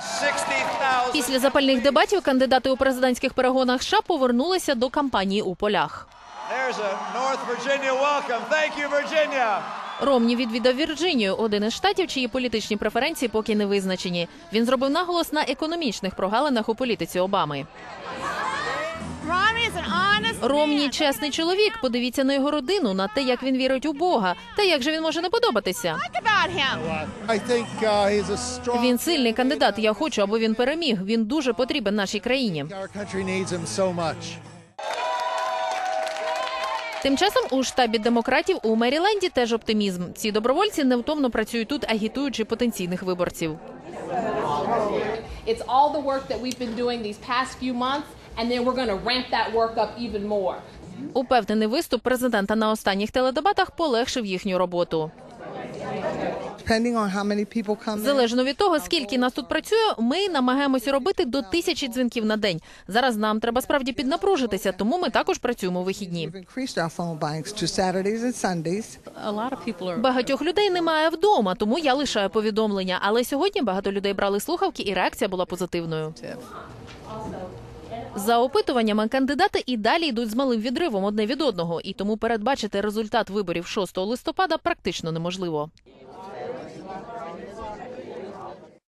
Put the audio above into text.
60,000 Після запальних дебатів кандидати у президентських перегонах США повернулися до кампанії у полях. Ромні відвідав Вірджинію, один із штатів, чиї політичні преференції поки не визначені. Він зробив наголос на економічних прогалинах у політиці Обами. Ромні чесний чоловік. Подивіться на його родину, на те, як він вірить у Бога. Та як же він може не подобатися? Uh. Він сильний кандидат. Я хочу, аби він переміг. Він дуже потрібен нашій країні. Тим часом у штабі демократів у Меріленді теж оптимізм. Ці добровольці невтомно працюють тут, агітуючи потенційних виборців. It's all the work that we've been doing these past few months, and then we're going to ramp that work up even more. Упевнений виступ президента на останніх теледебатах полегшив їхню роботу. Depending on how many people come in. Залежно від того, скільки нас тут працює, ми намагаємося робити до тисячі дзвінків на день. Зараз нам треба справді піднапружитися, тому ми також працюємо у вихідні. Багатьох людей немає вдома, тому я лишаю повідомлення. Але сьогодні багато людей брали слухавки, і реакція була позитивною. За опитуваннями кандидати і далі йдуть з малим відривом одне від одного, і тому передбачити результат виборів 6 листопада практично неможливо.